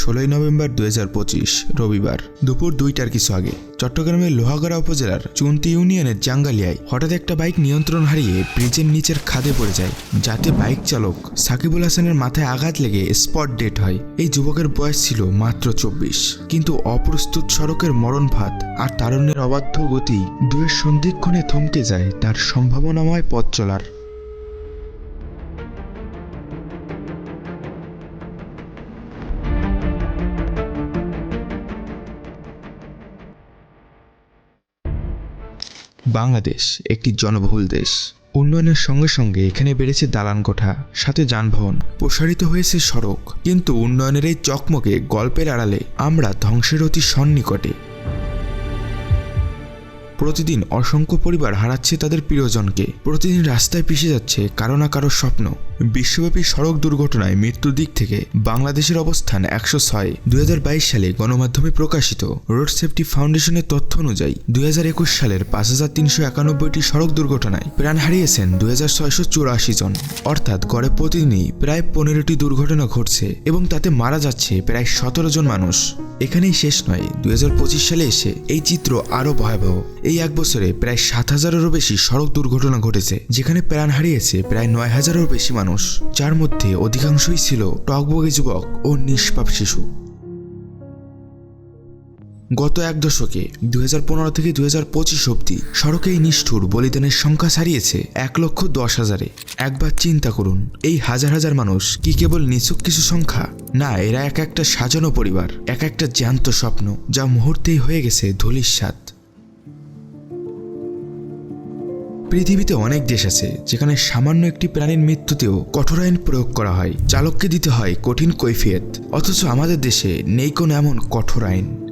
ষোলোই নভেম্বর দুই হাজার পঁচিশ, রবিবার। দুপুর দুইটার কিছু আগে, চট্টগ্রামের লোহাগড়া উপজেলার চুন্তি ইউনিয়নের জাঙ্গালিয়ায় হঠাৎ একটা বাইক নিয়ন্ত্রণ হারিয়ে ব্রিজের নিচের খাদে পড়ে যায়, যাতে বাইক চালক সাকিবুল হাসানের মাথায় আঘাত লেগে স্পট ডেট হয়। এই যুবকের বয়স ছিল মাত্র চব্বিশ, কিন্তু অপ্রস্তুত সড়কের মরণ ভাত আর তারুণ্যের অবাধ্য গতি দুয়ের সন্ধিক্ষণে থমকে যায় তার সম্ভাবনাময় পথ চলার। বাংলাদেশ একটি জনবহুল দেশ। উন্নয়নের সঙ্গে সঙ্গে এখানে বেড়েছে দালান কোঠা, সাথে যানবাহন। প্রসারিত হয়েছে সড়ক, কিন্তু উন্নয়নের এই চকমকে গল্পের আড়ালে আমরা ধ্বংসের অতি সন্নিকটে। প্রতিদিন অসংখ্য পরিবার হারাচ্ছে তাদের প্রিয়জনকে। প্রতিদিন রাস্তায় পিছিয়ে যাচ্ছে কারও না কারও স্বপ্ন। বিশ্বব্যাপী সড়ক দুর্ঘটনায় মৃত্যুর দিক থেকে বাংলাদেশের অবস্থান একশো ছয়। দুই সালে গণমাধ্যমে প্রকাশিত রোড সেফটি ফাউন্ডেশনের তথ্য অনুযায়ী দুই হাজার একুশ সালের পাঁচ হাজার তিনশো একানব্বইটি সড়ক দুর্ঘটনায় প্রাণ হারিয়েছেন দুই হাজার ছয়শো চুরাশি জন। অর্থাৎ গড়ে প্রতিদিনই প্রায় পনেরোটি দুর্ঘটনা ঘটছে এবং তাতে মারা যাচ্ছে প্রায় সতেরো জন মানুষ। এখানেই শেষ নয়, দুই সালে এসে এই চিত্র আরও ভয়াবহ। এই এক বছরে প্রায় সাত হাজারেরও বেশি সড়ক দুর্ঘটনা ঘটেছে, যেখানে প্রাণ হারিয়েছে প্রায় নয় হাজারেরও বেশি মানুষ। যার মধ্যে অধিকাংশই ছিল টকবগে যুবক ও নিষ্পাপ শিশু। গত এক দশকে, দুই হাজার পনেরো থেকে দুই অবধি, সড়কে এই নিষ্ঠুর বলিদানের সংখ্যা ছাড়িয়েছে এক লক্ষ দশ হাজারে। একবার চিন্তা করুন, এই হাজার হাজার মানুষ কি কেবল নিছক কিছু সংখ্যা? না, এরা এক একটা সাজানো পরিবার, এক একটা জ্যান্ত স্বপ্ন, যা মুহূর্তেই হয়ে গেছে ধূলিস্বাদ পৃথিবীতে অনেক দেশ আছে, যেখানে সামান্য একটি প্রাণীর মৃত্যুতেও কঠোর আইন প্রয়োগ করা হয়, চালককে দিতে হয় কঠিন কৈফিয়ত, অথচ আমাদের দেশে নেই কোনো এমন কঠোর আইন।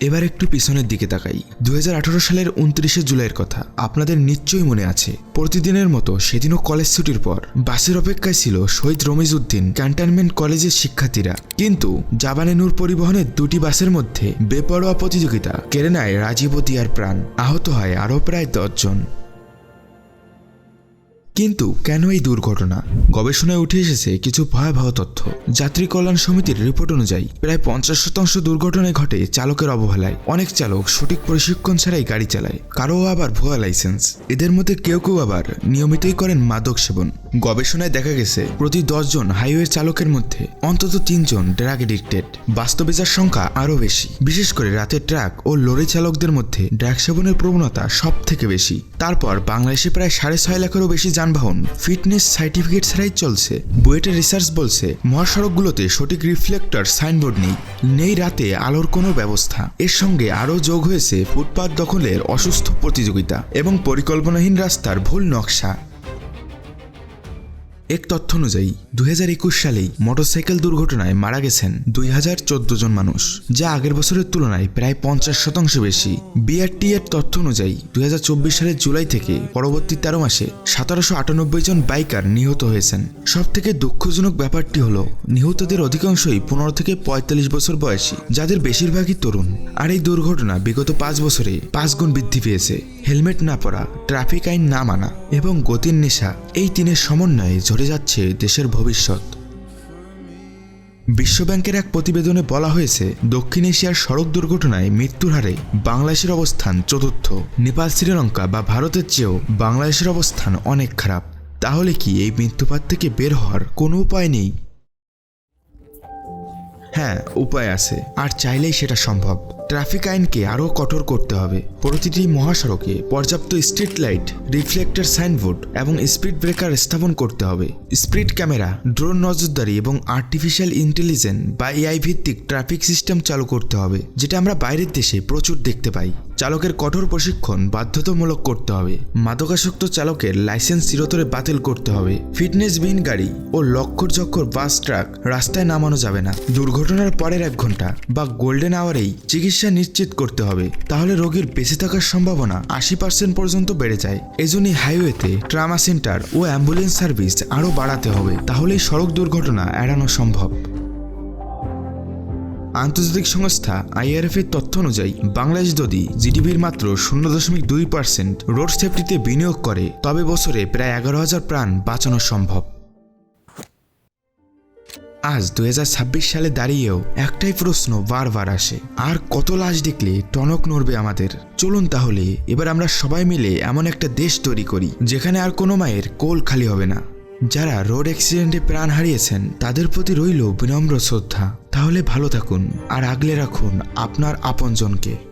এবার একটু পিছনের দিকে তাকাই। দু হাজার আঠেরো সালের উনত্রিশে জুলাইয়ের কথা আপনাদের নিশ্চয়ই মনে আছে। প্রতিদিনের মতো সেদিনও কলেজ ছুটির পর বাসের অপেক্ষায় ছিল শহীদ রমিজউদ্দিন ক্যান্টনমেন্ট কলেজের শিক্ষার্থীরা। কিন্তু জাবানে নূর পরিবহনের দুটি বাসের মধ্যে বেপরোয়া প্রতিযোগিতা কেড়ে নেয় রাজীব দিয়ার প্রাণ। আহত হয় আরও প্রায় দশজন। কিন্তু কেন এই দুর্ঘটনা? গবেষণায় উঠে এসেছে কিছু ভয়াবহ তথ্য। যাত্রী কল্যাণ সমিতির রিপোর্ট অনুযায়ী, প্রায় পঞ্চাশ শতাংশ দুর্ঘটনায় ঘটে চালকের অবহেলায়। অনেক চালক সঠিক প্রশিক্ষণ ছাড়াই গাড়ি চালায় কারও আবার ভুয়া লাইসেন্স। এদের মধ্যে কেউ কেউ আবার নিয়মিতই করেন মাদক সেবন। গবেষণায় দেখা গেছে, প্রতি দশজন হাইওয়ে চালকের মধ্যে অন্তত তিনজন ড্রাগ এডিক্টেড বাস্তবে যার সংখ্যা আরও বেশি। বিশেষ করে রাতে ট্রাক ও লরি চালকদের মধ্যে ড্রাগ সেবনের প্রবণতা সব থেকে বেশি। তারপর বাংলাদেশে প্রায় সাড়ে ছয় লাখেরও বেশি যানবাহন, ফিটনেস সার্টিফিকেট ছাড়াই চলছে। বুয়েটের রিসার্চ বলছে, মহাসড়কগুলোতে সঠিক রিফ্লেক্টর, সাইনবোর্ড নেই। নেই রাতে আলোর কোনো ব্যবস্থা। এর সঙ্গে আরও যোগ হয়েছে ফুটপাত দখলের অসুস্থ প্রতিযোগিতা এবং পরিকল্পনাহীন রাস্তার ভুল নকশা। এক তথ্য অনুযায়ী দুই হাজার একুশ সালেই মোটরসাইকেল দুর্ঘটনায় মারা গেছেন দুই হাজার চোদ্দ জন মানুষ, যা আগের বছরের তুলনায় প্রায় পঞ্চাশ শতাংশ বেশি। বিআরটি এর তথ্য অনুযায়ী দুই হাজার চব্বিশ সালের জুলাই থেকে পরবর্তী তেরো মাসে সতেরোশো আটানব্বই জন বাইকার নিহত হয়েছেন। সব থেকে দুঃখজনক ব্যাপারটি হলো, নিহতদের অধিকাংশই পনেরো থেকে পঁয়তাল্লিশ বছর বয়সী, যাদের বেশিরভাগই তরুণ। আর এই দুর্ঘটনা বিগত পাঁচ বছরে পাঁচ গুণ বৃদ্ধি পেয়েছে। হেলমেট না পরা, ট্রাফিক আইন না মানা এবং গতির নেশা, এই তিনের সমন্বয়ে ঝরে যাচ্ছে দেশের ভবিষ্যৎ। বিশ্বব্যাংকের এক প্রতিবেদনে বলা হয়েছে, দক্ষিণ এশিয়ার সড়ক দুর্ঘটনায় মৃত্যুর হারে বাংলাদেশের অবস্থান চতুর্থ। নেপাল, শ্রীলঙ্কা বা ভারতের চেয়েও বাংলাদেশের অবস্থান অনেক খারাপ। তাহলে কি এই মৃত্যুপাত থেকে বের হওয়ার কোনো উপায় নেই? হ্যাঁ উপায় আছে, আর চাইলেই সেটা সম্ভব। ট্রাফিক আইনকে আরও কঠোর করতে হবে। প্রতিটি মহাসড়কে পর্যাপ্ত স্ট্রিট লাইট, রিফ্লেক্টর সাইনবোর্ড এবং স্পিড ব্রেকার স্থাপন করতে হবে। স্পিড ক্যামেরা, ড্রোন নজরদারি এবং আর্টিফিশিয়াল ইন্টেলিজেন্স বা এআই ভিত্তিক ট্রাফিক সিস্টেম চালু করতে হবে, যেটা আমরা বাইরের দেশে প্রচুর দেখতে পাই। চালকের কঠোর প্রশিক্ষণ বাধ্যতামূলক করতে হবে। মাদকাসক্ত চালকের লাইসেন্স চিরতরে বাতিল করতে হবে। ফিটনেসবিহীন গাড়ি ও লক্ষর চক্কর বাস ট্রাক রাস্তায় নামানো যাবে না। দুর্ঘটনার পরের এক ঘণ্টা বা গোল্ডেন আওয়ারেই চিকিৎসা নিশ্চিত করতে হবে, তাহলে রোগীর বেঁচে থাকার সম্ভাবনা আশি পার্সেন্ট পর্যন্ত বেড়ে যায়। এজন্যই হাইওয়েতে ট্রামা সেন্টার ও অ্যাম্বুলেন্স সার্ভিস আরও বাড়াতে হবে, তাহলেই সড়ক দুর্ঘটনা এড়ানো সম্ভব। আন্তর্জাতিক সংস্থা আইআরএফ এর তথ্য অনুযায়ী, বাংলাদেশ যদি জিডিপির মাত্র শূন্য দশমিক দুই পার্সেন্ট রোড সেফটিতে বিনিয়োগ করে, তবে বছরে প্রায় এগারো হাজার প্রাণ বাঁচানো সম্ভব। আজ দু হাজার ছাব্বিশ সালে দাঁড়িয়েও একটাই প্রশ্ন বারবার আসে, আর কত লাশ দেখলে টনক নড়বে আমাদের? চলুন তাহলে, এবার আমরা সবাই মিলে এমন একটা দেশ তৈরি করি, যেখানে আর কোনো মায়ের কোল খালি হবে না। যারা রোড অ্যাক্সিডেন্টে প্রাণ হারিয়েছেন, তাদের প্রতি রইল বিনম্র শ্রদ্ধা। তাহলে ভালো থাকুন, আর আগলে রাখুন আপনার আপনজনকে।